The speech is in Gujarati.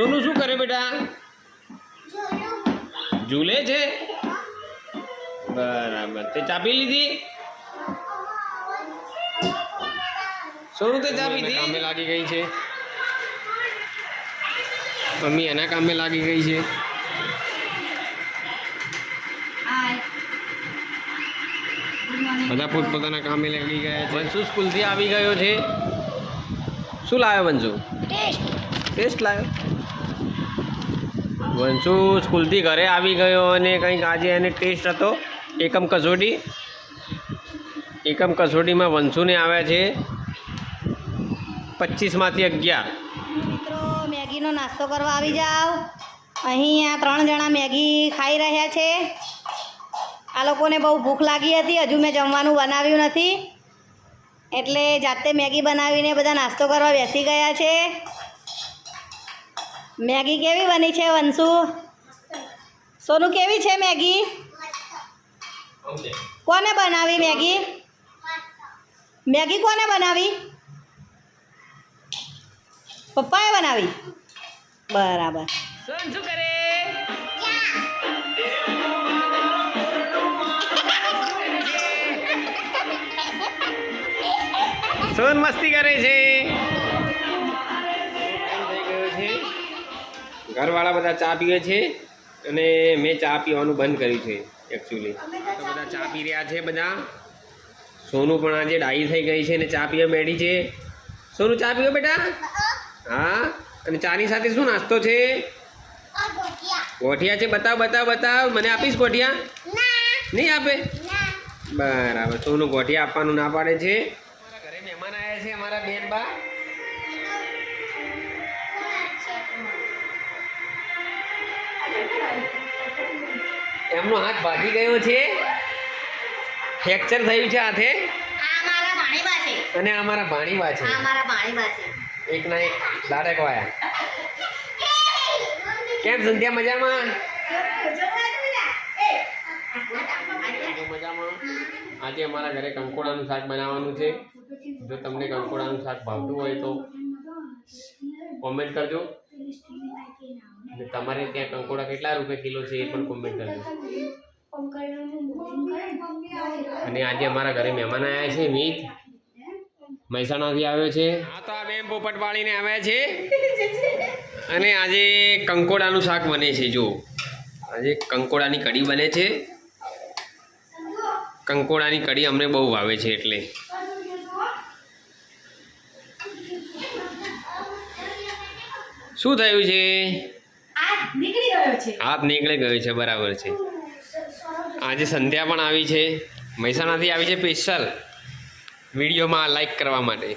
સોનું શું કરે બેટા? ઝૂલે છે? બરાબર. તે ચાપી લીધી? સોનું તે ચાપી પીધી? કામે લાગી ગઈ છે. મમ્મી એના કામે લાગી ગઈ છે. બધા પોતપોતાના કામે લાગી ગયા છે. વંશુ સ્કૂલથી આવી ગયો છે. શું લાવ્યો વંશુ? ટેસ્ટ. લાવ્યો વંશુ સ્કૂલથી ઘરે આવી ગયો અને કંઈક આજે એને ટેસ્ટ હતો. એકમ કસોટી. એકમ કસોટીમાં વંશુને આવ્યા છે પચીસમાંથી અગિયાર. મિત્રો મેગીનો નાસ્તો કરવા આવી જાઓ. અહીં આ ત્રણ જણા મેગી ખાઈ રહ્યા છે. આ લોકોને બહુ ભૂખ લાગી હતી હજુ મેં જમવાનું બનાવ્યું નથી. એટલે જાતે મેગી બનાવીને બધા નાસ્તો કરવા બેસી ગયા છે. મેગી કેવી બની છે વંશુ? સોનું કેવી છે મેગી? કોને બનાવી મેગી? મેગી કોને બનાવી? પપ્પાએ બનાવી? બરાબર. સોન શું કરે સોન મસ્તી કરે છે. ઘરવાળા બધા ચા પીવે છે અને મેં ચા પીવાનું બંધ કર્યું છે એકચ્યુઅલી તો બધા ચા પી રહ્યા છે બધા. સોનું પણ આજે ડાઈ થઈ ગઈ છે અને ચા પીવા બેઠી છે. સોનું ચા પીવો બેટા. હા? અને ચાની સાથે શું નાસ્તો છે? ગોઠિયા. છે? બતાવ બતાવ બતાવ. મને આપીશ ગોઠિયા? નહીં આપે? બરાબર. સોનું ગોઠિયા આપવાનું ના પાડે છે. ઘરે મહેમાન આવ્યા છે અમારા બેન બા એમનો હાથ ભાગી ગયો છે. ફ્રેક્ચર થયું છે હાથે. અને અમારા ભાણીબા છે. એક ના એક દાડક વાયા. કેમ સંધ્યા મજામાં? મજામાં. આજે અમારા ઘરે કંકોડાનું શાક બનાવવાનું છે. જો તમને કંકોડાનું શાક ભાવતું હોય તો કોમેન્ટ કરજો. અને તમારે ત્યાં કંકોડા કેટલા રૂપિયા કિલો છે એ પણ કોમેન્ટ કરજો. અને આજે અમારા ઘરે મહેમાન આવ્યા છે, મીત. મહેસાણાથી આવ્યો છે. હા, તો આ બેન પોપટ વાળીને આવ્યા છે. અને આજે કંકોડાનું શાક બને છે જો આજે કંકોડાની કઢી બને છે. કંકોડાની કઢી અમને બહુ ભાવે છે, એટલે. શું થયું છે? નીકળી ગયો છે. હાથ નીકળી ગયો છે, બરાબર છે. આજે સંધ્યા પણ આવી છે. મહેસાણાથી આવી છે સ્પેશિયલ. વિડીયોમાં લાઈક કરવા માટે.